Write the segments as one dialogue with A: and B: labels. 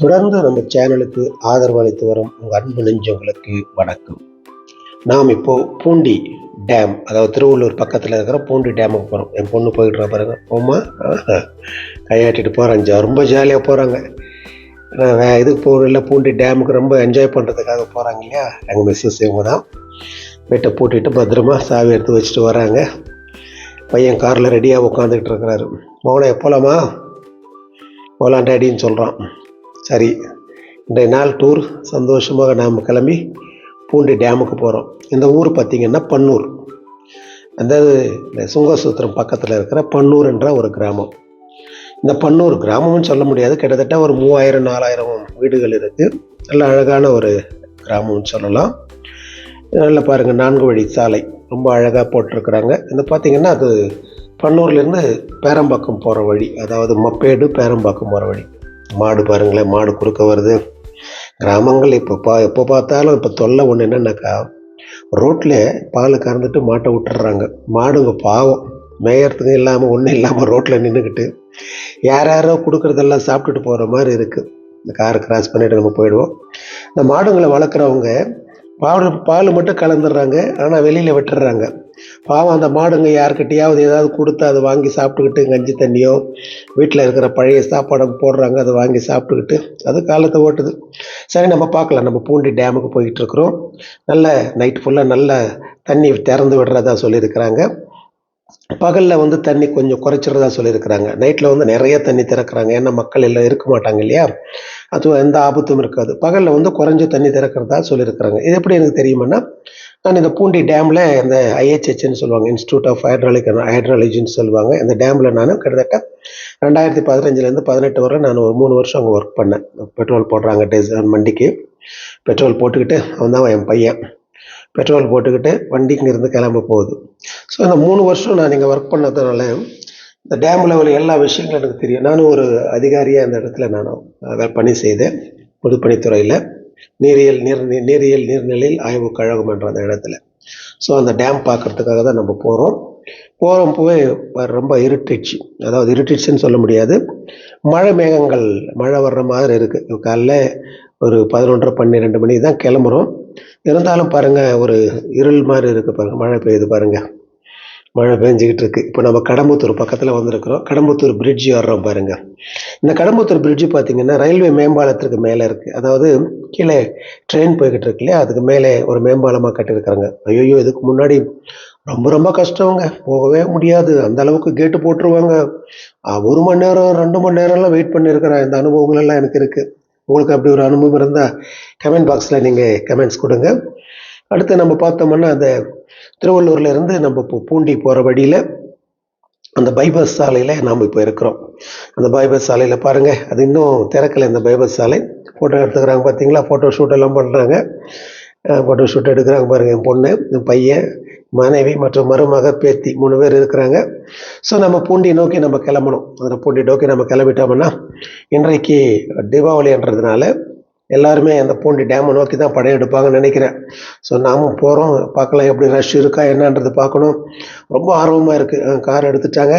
A: தொடர்ந்து நம்ம சேனலுக்கு ஆதரவு அளித்து வரும் உங்கள் அன்பு நெஞ்சவங்களுக்கு வணக்கம். நாம் இப்போது பூண்டி டேம் அதாவது திருவள்ளூர் பக்கத்தில் இருக்கிற பூண்டி டேமுக்கு போகிறோம் என் பொண்ணு போயிட்டு பாருங்க. போமா கையாட்டிட்டு போகிறாங்க ரொம்ப ஜாலியாக போகிறாங்க இதுக்கு போகல பூண்டி டேமுக்கு ரொம்ப என்ஜாய் பண்ணுறதுக்காக போகிறாங்க இல்லையா? எங்கள் மிஸ்ஸஸ் இவங்க தான். வீட்டை பூட்டிட்டு பத்திரமா சாவி எடுத்து வச்சுட்டு வராங்க. பையன் காரில் ரெடியாக உட்காந்துக்கிட்டு இருக்கிறாரு. மௌன போகலாமா போகலாம் டேடின்னு சொல்கிறான் சரி இன்றைய நாள் டூர். சந்தோஷமாக நாம் கிளம்பி பூண்டி டேமுக்கு போகிறோம் இந்த ஊர் பார்த்திங்கன்னா பன்னூர். அதாவது இந்த சுங்கசூத்திரம் பக்கத்தில் இருக்கிற பன்னூர் என்ற ஒரு கிராமம். இந்த பன்னூர் கிராமம்னு சொல்ல முடியாது. கிட்டத்தட்ட ஒரு மூவாயிரம் நாலாயிரம் வீடுகள் இருக்குது நல்ல அழகான ஒரு கிராமம்னு சொல்லலாம். நல்ல பாருங்கள் நான்கு வழி சாலை. ரொம்ப அழகாக போட்டிருக்கிறாங்க. இந்த பார்த்திங்கன்னா அது பன்னூர்லேருந்து பேரம்பாக்கம் போகிற வழி. அதாவது மப்பேடு பேரம்பாக்கம் போகிற வழி. மாடு பாருங்களேன் மாடு குறுக்க வருது. கிராமங்கள் இப்போ பா எப்போ பார்த்தாலும் இப்போ தொல்லை ஒன்று என்னென்னாக்கா ரோட்டில் பால் கறந்துட்டு மாட்டை விட்டுறாங்க மாடுங்க பாவம். மேயறதுக்கு இல்லாமல் ஒன்றும் இல்லாமல் ரோட்டில் நின்றுக்கிட்டு யார் யாரோ கொடுக்குறதெல்லாம் சாப்பிட்டுட்டு போகிற மாதிரி இருக்குது இந்த காரை கிராஸ் பண்ணிவிட்டு நம்ம போயிடுவோம். இந்த மாடுங்களை வளர்க்குறவங்க பால் பால் மட்டும் கலந்துடுறாங்க. ஆனால் வெளியில் விட்டுடுறாங்க. பாவம் அந்த மாடுங்க யார்கிட்டயாவது ஏதாவது கொடுத்து அதை வாங்கி சாப்பிட்டுக்கிட்டு கஞ்சி தண்ணியோ வீட்டில் இருக்கிற பழைய சாப்பாடை போடுறாங்க அதை வாங்கி சாப்பிட்டுக்கிட்டு அது காலத்தை ஓட்டுது. சரி நம்ம பார்க்கலாம். நம்ம பூண்டி டேமுக்கு போயிட்டுருக்குறோம் நல்ல நைட் ஃபுல்லாக நல்ல தண்ணி திறந்து விடுறதா சொல்லியிருக்கிறாங்க. பகலில் வந்து தண்ணி கொஞ்சம் குறைச்சிறதா சொல்லியிருக்கிறாங்க. நைட்டில் வந்து நிறைய தண்ணி திறக்கிறாங்க. ஏன்னா மக்கள் எல்லாம் இருக்க மாட்டாங்க இல்லையா? அதுவும் எந்த ஆபத்தும் இருக்காது. பகலில் வந்து குறைஞ்ச தண்ணி திறக்கிறதா சொல்லியிருக்கிறாங்க. இது எப்படி எனக்கு தெரியுமான்னா நான் இந்த பூண்டி டேமில் இந்த ஐஹெச்ஹெச்னு சொல்லுவாங்க இன்ஸ்டியூட் ஆஃப் ஹைட்ராலிக் ஹைட்ராலஜின்னு சொல்லுவாங்க. இந்த டேமில் நான் கிட்டத்தட்ட ரெண்டாயிரத்தி பதினஞ்சுலேருந்து பதினெட்டு வரை நான் ஒரு மூணு வருஷம் அங்கே ஒர்க் பண்ணேன். பெட்ரோல் போடுறாங்க டீசல் வண்டிக்கு பெட்ரோல் போட்டுக்கிட்டு அவன் தான் என் பையன். பெட்ரோல் போட்டுக்கிட்டு வண்டி இங்கேருந்து கிளம்ப போகுது. ஸோ இந்த மூணு வருஷம் நான் இங்கே ஒர்க் பண்ணதுனால இந்த டேம் லெவல் எல்லா விஷயங்களும் எனக்கு தெரியும். நானும் ஒரு அதிகாரியாக இந்த இடத்துல நான் பணி செய்தேன். பொதுப்பணித்துறையில் நீரியல் நீர் நீரியல் நீர்நிலையில் ஆய்வு கழகம் என்ற அந்த இடத்துல. ஸோ அந்த டேம் பார்க்குறதுக்காக தான் நம்ம போகிறோம் போகிறப்பவே ரொம்ப இருட்டுச்சு. அதாவது இருட்டுச்சுன்னு சொல்ல முடியாது. மழை மேகங்கள் மழை வர்ற மாதிரி இருக்குது காலைல ஒரு பதினொன்றரை பன்னிரெண்டு மணிக்கு தான் கிளம்புறோம். இருந்தாலும் பாருங்கள் ஒரு இருள் மாதிரி இருக்குது பாருங்கள் மழை பெய்யுது பாருங்கள் மழை பெஞ்சிக்கிட்டு இருக்கு. இப்போ நம்ம கடம்பத்தூர் பக்கத்தில் வந்திருக்கிறோம். கடம்பத்தூர் பிரிட்ஜ் வர்றோம் பாருங்கள் இந்த கடம்பத்தூர் பிரிட்ஜு பார்த்தீங்கன்னா ரயில்வே மேம்பாலத்திற்கு மேலே இருக்குது அதாவது கீழே ட்ரெயின் போய்கிட்டு இருக்கு இல்லையா? அதுக்கு மேலே ஒரு மேம்பாலமாக கட்டியிருக்கிறாங்க. ஐயோ இதுக்கு முன்னாடி ரொம்ப ரொம்ப கஷ்டங்க. போகவே முடியாது. அந்த அளவுக்கு கேட்டு போட்டுருவாங்க. ஒரு மணி நேரம் ரெண்டு மணி நேரம்லாம் வெயிட் பண்ணியிருக்கிறேன். இந்த அனுபவங்கள்லாம் எனக்கு இருக்குது உங்களுக்கு அப்படி ஒரு அனுபவம் இருந்தால் கமெண்ட் பாக்ஸில் நீங்கள் கமெண்ட்ஸ் கொடுங்க. அடுத்து நம்ம பார்த்தோம்னா அந்த திருவள்ளூர்லேருந்து நம்ம இப்போ பூண்டி போகிற வழியில் அந்த பைபாஸ் சாலையில் நாம் இப்போ இருக்கிறோம். அந்த பைபாஸ் சாலையில் பாருங்கள் அது இன்னும் திறக்கலை இந்த பைபாஸ் சாலை. ஃபோட்டோ எடுத்துக்கிறாங்க பார்த்தீங்களா ஃபோட்டோ ஷூட் எல்லாம் பண்ணுறாங்க ஃபோட்டோ ஷூட் எடுக்கிறாங்க பாருங்கள் என் பொண்ணு என் பையன் மனைவி மற்றும் மருமக பேத்தி மூணு பேர் இருக்கிறாங்க. ஸோ நம்ம பூண்டி நோக்கி நம்ம கிளம்பணும். அந்த பூண்டி நோக்கி நம்ம கிளம்பிட்டோம்னா இன்றைக்கு தீபாவளின்றதுனால எல்லாருமே அந்த பூண்டி டேமை நோக்கி தான் படையெடுப்பாங்கன்னு நினைக்கிறேன். ஸோ நாமும் போகிறோம் பார்க்கலாம் எப்படி ரஷ் இருக்கா என்னன்றது பார்க்கணும். ரொம்ப ஆர்வமாக இருக்குது கார் எடுத்துட்டாங்க.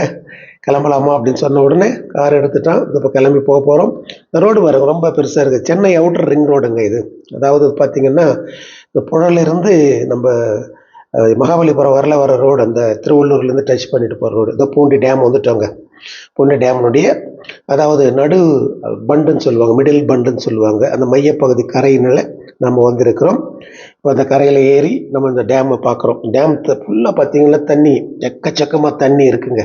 A: கிளம்பலாமா அப்படின்னு சொன்ன உடனே கார் எடுத்துட்டான். இப்போ கிளம்பி போக போகிறோம் இந்த ரோடு பாருங்க ரொம்ப பெருசாக இருக்குது சென்னை அவுட்டர் ரிங் ரோடுங்க இது. அதாவது பார்த்திங்கன்னா இந்த புழலிருந்து நம்ம மகாபலிபுரம் வரல வர ரோடு அந்த திருவள்ளூர்லேருந்து டச் பண்ணிட்டு போகிற ரோடு இந்த பூண்டி டேம் வந்துட்டோங்க. பொண்ணு டேம்னுடைய அதாவது நடு பண்டுன்னு சொல்லுவாங்க மிடில் பண்டுன்னு சொல்லுவாங்க. அந்த மையப்பகுதி கரையினால் நம்ம வந்திருக்கிறோம். இப்போ அந்த கரையில் ஏறி நம்ம இந்த டேமை பார்க்குறோம். டேம் ஃபுல்லாக பார்த்தீங்கன்னா தண்ணி எக்கச்சக்கமாக தண்ணி இருக்குங்க.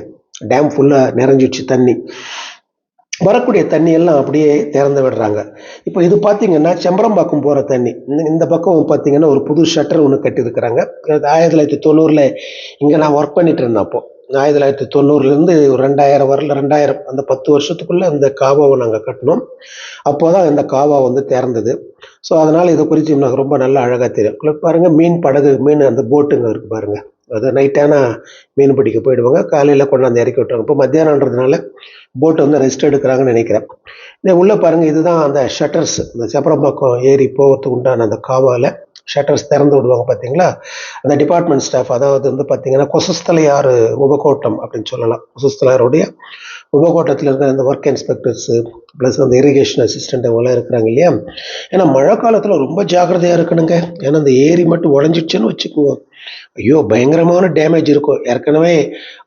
A: டேம் ஃபுல்லாக நிறைஞ்சிடுச்சு தண்ணி. வரக்கூடிய தண்ணி எல்லாம் அப்படியே திறந்து விடுறாங்க. இப்போ இது பார்த்தீங்கன்னா செம்பரம்பாக்கம் போகிற தண்ணி. இந்த பக்கம் பார்த்தீங்கன்னா ஒரு புது ஷட்டர் ஒன்று கட்டியிருக்கிறாங்க. ஆயிரத்தி தொள்ளாயிரத்தி தொண்ணூறில் இங்கே நான் ஒர்க் பண்ணிட்டு இருந்தேன் அப்போது ஆயிரத்தி தொள்ளாயிரத்தி தொண்ணூறுலேருந்து ஒரு ரெண்டாயிரம் வரல ரெண்டாயிரம் அந்த பத்து வருஷத்துக்குள்ளே இந்த காவாவை நாங்கள் கட்டினோம். அப்போ தான் இந்த காவா வந்து திறந்தது. ஸோ அதனால் இதை குறித்து எனக்கு ரொம்ப நல்லா அழகாக தெரியும். பாருங்கள் மீன் படகு மீன் அந்த போட்டுங்க இருக்குது பாருங்கள் அது நைட்டான மீன் பிடிக்க போயிடுவாங்க. காலையில் கொண்டாந்து இறக்கி விட்டுருவாங்க. இப்போ மத்தியானன்றதுனால போட்டு வந்து ரெஸ்ட் எடுக்கிறாங்கன்னு நினைக்கிறேன். இந்த உள்ளே பாருங்கள் இதுதான் அந்த ஷட்டர்ஸ் இந்த செப்பரம்பாக்கம் ஏறி போகிறதுக்கு உண்டான அந்த காவாவில் ஷட்டர்ஸ் திறந்து விடுவாங்க பார்த்தீங்களா? அந்த டிபார்ட்மெண்ட் ஸ்டாஃப் அதாவது வந்து பார்த்தீங்கன்னா கொசஸ்தலையாறு உபகோட்டம் அப்படின்னு சொல்லலாம். கொசஸ்தலையாருடைய உபகோட்டத்தில் இருக்கிற இந்த ஒர்க் இன்ஸ்பெக்டர்ஸு ப்ளஸ் அந்த இரிகேஷன் அசிஸ்டண்ட் அவங்களாம் இருக்கிறாங்க இல்லையா? ஏன்னா மழை காலத்தில் ரொம்ப ஜாக்கிரதையாக இருக்கணுங்க. ஏன்னா அந்த ஏரி மட்டும் உடஞ்சிடுச்சுன்னு வச்சுக்கோங்க. ஐயோ பயங்கரமான டேமேஜ் இருக்கும். ஏற்கனவே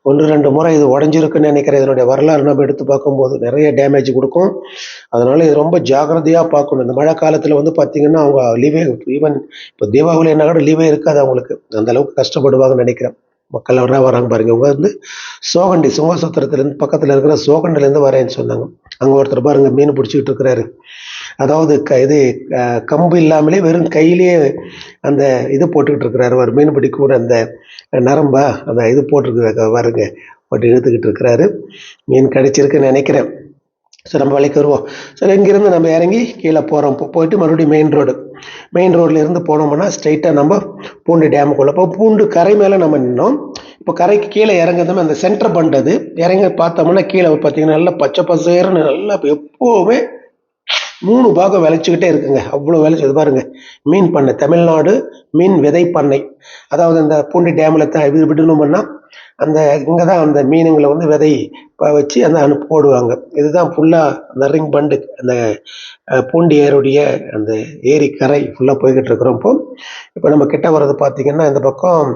A: ஒன்று ரெண்டு முறை இது உடஞ்சிருக்குன்னு நினைக்கிறேன். இதனுடைய வரலாறு நம்ம எடுத்து பார்க்கும்போது நிறைய டேமேஜ் கொடுக்கும். அதனால் இது ரொம்ப ஜாக்கிரதையாக பார்க்கணும். இந்த மழை காலத்தில் வந்து பார்த்தீங்கன்னா அவங்க லீவே ஈவன் இப்போ தீபாவளி என்ன கூட லீவே இருக்காது அவங்களுக்கு. அந்த அளவுக்கு கஷ்டப்படுவாங்கன்னு நினைக்கிறேன். மக்கள் வர வராங்க பாருங்க. இவங்க வந்து சோகண்டி சிம்மாசத்திரத்துலேருந்து பக்கத்தில் இருக்கிற சோகண்டிலேருந்து வரேன்னு சொன்னாங்க. அங்கே ஒருத்தர் பாருங்க மீன் பிடிச்சிக்கிட்டு இருக்கிறாரு. அதாவது க இது கம்பு இல்லாமலே வெறும் கையிலேயே அந்த இது போட்டுக்கிட்டு இருக்கிறாரு. அவர் மீன் பிடிக்கூட அந்த நரம்பா அந்த இது போட்டிருக்கு பாருங்க. போட்டு இழுத்துக்கிட்டு இருக்கிறாரு. மீன் கிடைச்சிருக்குன்னு நினைக்கிறேன். ஸோ நம்ம வேலைக்கு வருவோம். ஸோ இங்கேருந்து நம்ம இறங்கி கீழே போகிறோம் போயிட்டு மறுபடியும் மெயின் ரோடு மெயின் ரோட்ல இருந்து போனோம்னா ஸ்ட்ரைட்டாக நம்ம பூண்டு டேமுக்குள்ளே இப்போ பூண்டு கரை மேலே நம்ம நின்னோம். இப்போ கரைக்கு கீழே இறங்குறதுமே அந்த சென்டர் பண்ணுறது இறங்கி பார்த்தோம்னா கீழே பார்த்தீங்கன்னா நல்லா பச்சை பசேர்னு நல்லா எப்போவுமே மூணு பாகம் விளைச்சிக்கிட்டே இருக்குங்க. அவ்வளோ விளைச்சது பாருங்க. மீன் பண்ணை தமிழ்நாடு மீன் விதை பண்ணை. அதாவது இந்த பூண்டி டேமில் தான் இது விடணும்னா அந்த இங்கே தான் அந்த மீனுங்களை வந்து விதை வச்சு அந்த அனுப்பி போடுவாங்க. இதுதான் ஃபுல்லாக அந்த ரிங் பண்டு. அந்த பூண்டி ஏருடைய அந்த ஏரி கரை ஃபுல்லாக போய்கிட்டு இருக்கிறப்போ இப்போ நம்ம கிட்ட வர்றது பார்த்தீங்கன்னா இந்த பக்கம்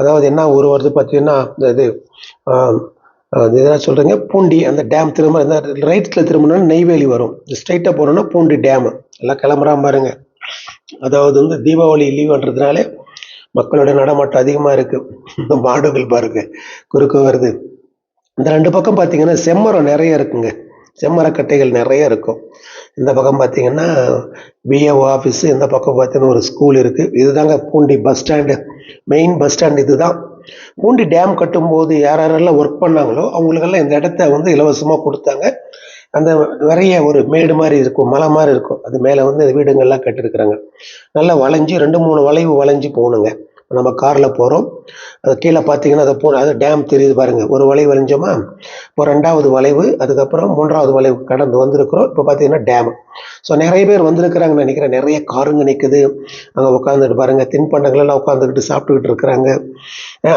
A: அதாவது என்ன ஊர் வருது பார்த்தீங்கன்னா இந்த இது அது எதாவது சொல்கிறீங்க பூண்டி அந்த டேம் திரும்ப இந்த ரைட்டில் திரும்பினா நெய்வேலி வரும். ஸ்ட்ரைட்டாக போனோம்னா பூண்டி டேமு எல்லாம் கிளம்புறா பாருங்க. அதாவது வந்து தீபாவளி லீவுன்றதுனால மக்களோட நடமாட்டம் அதிகமாக இருக்குது மாடுகள் பாருங்க. குறுக்கு வருது. இந்த ரெண்டு பக்கம் பார்த்தீங்கன்னா செம்மரம் நிறைய இருக்குங்க. செம்மரக்கட்டைகள் நிறைய இருக்கும். இந்த பக்கம் பார்த்தீங்கன்னா பிஏஓ ஆஃபீஸு இந்த பக்கம் பார்த்தீங்கன்னா ஒரு ஸ்கூல் இருக்குது இதுதாங்க Poondi bus stand main bus stand இதுதான். பூண்டி டேம் கட்டும்போது யார் யாரெல்லாம் ஒர்க் பண்ணாங்களோ அவங்களுக்கெல்லாம் இந்த இடத்த வந்து இலவசமாக கொடுத்தாங்க. அந்த நிறைய ஒரு மேடு மாதிரி இருக்கும் மலை மாதிரி இருக்கும். அது மேலே வந்து வீடுங்கள்லாம் கட்டிருக்கிறாங்க. நல்லா வளைஞ்சு ரெண்டு மூணு வளைவு வளைஞ்சு போகணுங்க. நம்ம காரில் போகிறோம் அது கீழே பார்த்தீங்கன்னா அதை போ அது டேம் தெரியுது பாருங்கள் ஒரு வளைவு வளைஞ்சோமா? இப்போ ரெண்டாவது வளைவு அதுக்கப்புறம் மூன்றாவது வளைவு கடந்து வந்திருக்கிறோம். இப்போ பார்த்தீங்கன்னா டேம் ஸோ நிறைய பேர் வந்திருக்கிறாங்கன்னு நினைக்கிறேன். நிறைய காருங்க நிற்குது அங்கே உட்காந்துட்டு பாருங்கள் தின்பண்டங்களெல்லாம் உட்காந்துக்கிட்டு சாப்பிட்டுக்கிட்டு இருக்கிறாங்க.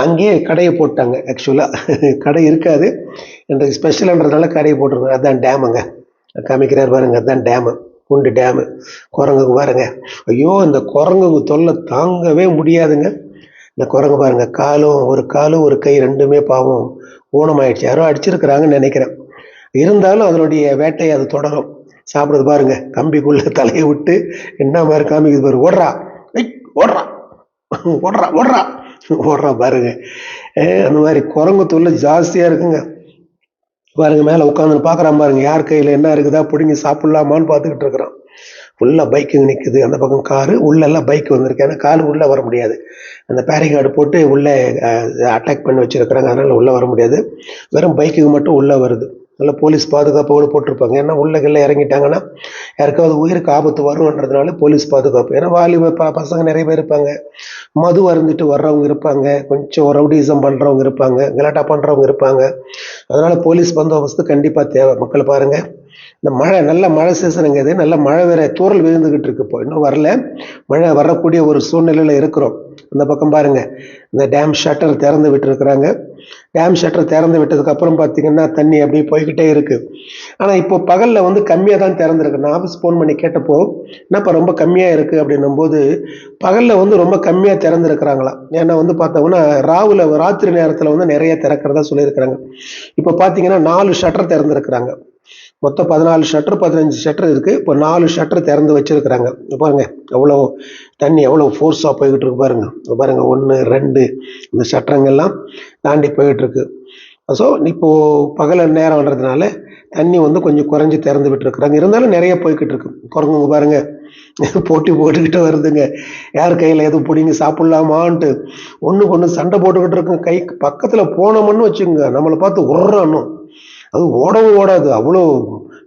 A: அங்கேயே கடையை போட்டாங்க. ஆக்சுவலாக கடை இருக்காது. இன்றைக்கு ஸ்பெஷல்ன்றதுனால கடையை போட்டிருக்காங்க. அதுதான் டேமுங்க காமிக்கிறார் பாருங்க. அதுதான் டேமு பூண்டு டேமு குரங்குங்க பாருங்க. ஐயோ இந்த குரங்குங்க தொல்லை தாங்கவே முடியாதுங்க. இந்த குரங்கு பாருங்க காலும் ஒரு காலும் ஒரு கை ரெண்டுமே பாவம் ஊனமாயிடுச்சு. யாரோ அடிச்சிருக்கிறாங்கன்னு நினைக்கிறேன். இருந்தாலும் அதனுடைய வேட்டையை அது தொடரும். சாப்பிட்றது பாருங்க கம்பிக்குள்ள தலையை விட்டு என்ன மாதிரி காமிக்குது பாரு ஓடுறா. ஓடுறா. ஓடுறா ஓடுறா. ஓடுறா பாருங்க. அந்த மாதிரி குரங்கு தொல்லை ஜாஸ்தியாக இருக்குங்க. பாருங்க மேலே உட்காந்து பார்க்குறான் பாருங்க யார் கையில் என்ன இருக்குதா பிடிங்கி சாப்பிட்லாமான்னு பார்த்துக்கிட்டு இருக்கிறான். ஃபுல்லாக பைக்குங்க நிற்குது அந்த பக்கம் காரு உள்ளெல்லாம் பைக் வந்திருக்கு. ஏன்னா கார் உள்ளே வர முடியாது. அந்த பேரிகார்டு போட்டு உள்ளே அட்டாக் பண்ணி வச்சுருக்கிறாங்க. அதனால் உள்ளே வர முடியாது. வெறும் பைக்குக்கு மட்டும் உள்ளே வருது. நல்ல போலீஸ் பாதுகாப்போடு போட்டிருப்பாங்க. ஏன்னா உள்ள கீழே இறங்கிட்டாங்கன்னா யாருக்காவது உயிருக்கு ஆபத்து வரும்ன்றதுனால போலீஸ் பாதுகாப்பு. ஏன்னா வாலிப ப பசங்க நிறைய பேர் இருப்பாங்க. மது அருந்துட்டு வர்றவங்க இருப்பாங்க. கொஞ்சம் ரவுடிசம் பண்ணுறவங்க இருப்பாங்க. கலாட்டா பண்ணுறவங்க இருப்பாங்க. அதனால் போலீஸ் பந்தோபஸ்து கண்டிப்பாக தேவை. மக்களை பாருங்கள் இந்த மழை நல்ல மழை சீசனுங்க இது. நல்ல மழை வேற தூரல் விழுந்துக்கிட்டு இருக்கு இப்போ. இன்னும் வரல. மழை வரக்கூடிய ஒரு சூழ்நிலையில் இருக்கிறோம். இந்த பக்கம் பாருங்க. இந்த டேம் ஷட்டர் திறந்து விட்டுருக்குறாங்க. டேம் ஷட்டர் திறந்து விட்டதுக்கு அப்புறம் பார்த்தீங்கன்னா தண்ணி அப்படியே போய்கிட்டே இருக்கு. ஆனால் இப்போ பகலில் வந்து கம்மியாக தான் திறந்துருக்கு. நான் ஆஃபீஸ் ஃபோன் பண்ணி கேட்டப்போ என்னப்பா ரொம்ப கம்மியாக இருக்குது அப்படின்னும் போது பகலில் வந்து ரொம்ப கம்மியாக திறந்துருக்குறாங்களாம். ஏன்னா வந்து பார்த்தோம்னா ராவில் ராத்திரி நேரத்தில் வந்து நிறைய திறக்கிறதா சொல்லியிருக்கிறாங்க. இப்போ பார்த்தீங்கன்னா நாலு ஷட்டர் திறந்துருக்குறாங்க. மொத்தம் பதினாலு ஷட்டர் பதினஞ்சு ஷட்டர் இருக்குது இப்போ நாலு ஷட்டர் திறந்து வச்சிருக்கிறாங்க. பாருங்க எவ்வளோ தண்ணி எவ்வளோ ஃபோர்ஸாக போய்கிட்டு இருக்கு பாருங்க. பாருங்கள் பாருங்க ஒன்று ரெண்டு இந்த ஷட்டருங்கெல்லாம் தாண்டி போயிட்டுருக்கு ஸோ இப்போது பகல நேரம்ன்றதுனால தண்ணி வந்து கொஞ்சம் குறைஞ்சி திறந்து விட்டுருக்குறாங்க. இருந்தாலும் நிறைய போய்கிட்டு இருக்கு. குரங்குங்க பாருங்க. போட்டி போட்டுக்கிட்டு வருதுங்க. யார் கையில் எதுவும் பிடிங்க சாப்பிட்லாமான்ட்டு ஒன்றுக்கு ஒன்று சண்டை போட்டுக்கிட்டு இருக்குங்க. கை பக்கத்தில் போனோம்னு வச்சுக்கோங்க. நம்மளை பார்த்து உர்றானும் அது ஓடவும் ஓடாது. அவ்வளோ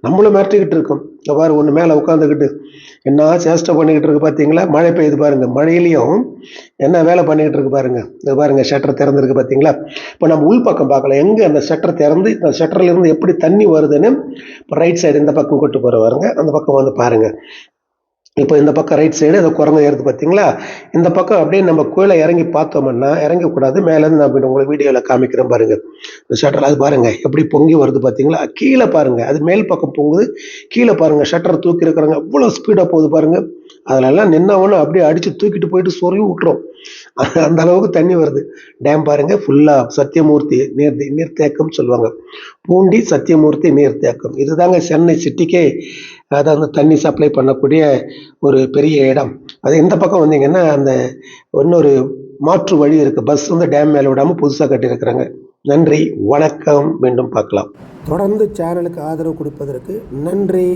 A: நம்மளும் மிரட்டிக்கிட்டு இருக்கோம். இங்க பாரு ஒன்று மேலே உட்காந்துக்கிட்டு என்ன சேஷ்டை பண்ணிக்கிட்டு இருக்கு பார்த்தீங்களா மழை பெய்யுது பாருங்கள் மழையிலையும் என்ன வேலை பண்ணிக்கிட்டு இருக்கு பாருங்க? இது பாருங்கள் ஷட்டர் திறந்துருக்கு பார்த்தீங்களா இப்போ நம்ம உள் பக்கம் பார்க்கலாம் எங்கே அந்த ஷட்டர் திறந்து இந்த ஷட்டர்லேருந்து எப்படி தண்ணி வருதுன்னு இப்போ ரைட் சைடு இந்த பக்கம் கொட்டு போகிற பாருங்க. அந்த பக்கம் வந்து பாருங்கள் இப்போ இந்த பக்கம் ரைட் சைடு அந்த குரங்கு ஏறுது பார்த்தீங்களா? இந்த பக்கம் அப்படியே நம்ம கோயிலை இறங்கி பார்த்தோம்னா இறங்கக்கூடாது. மேலேருந்து நான் இப்படி உங்களுக்கு வீடியோவில் காமிக்கிறேன் பாருங்கள் இந்த ஷட்டர் அது பாருங்கள் எப்படி பொங்கி வருது பார்த்தீங்களா? கீழே பாருங்கள் அது மேல் பக்கம் பொங்குது. கீழே பாருங்கள் ஷட்டர் தூக்கி இருக்கிறாங்க அவ்வளோ ஸ்பீடாக போகுது பாருங்கள் அதிலெல்லாம் நின்னவொன்னே அப்படியே அடித்து தூக்கிட்டு போயிட்டு சொருகி விட்டுரும். அந்த அளவுக்கு தண்ணி வருது. டேம் பாருங்க ஃபுல்லாக சத்தியமூர்த்தி நீர் நீர்த்தேக்கம் சொல்லுவாங்க. பூண்டி சத்தியமூர்த்தி நீர்த்தேக்கம் இதுதாங்க சென்னை சிட்டிக்கே அதாவது தண்ணி சப்ளை பண்ணக்கூடிய ஒரு பெரிய இடம். அது இந்த பக்கம் வந்தீங்கன்னா அந்த இன்னொரு மாற்று வழி இருக்குது பஸ் வந்து டேம் மேலே விடாமல் புதுசாக கட்டியிருக்கிறாங்க. நன்றி வணக்கம். மீண்டும் பார்க்கலாம். தொடர்ந்து சேனலுக்கு ஆதரவு கொடுப்பதற்கு நன்றி.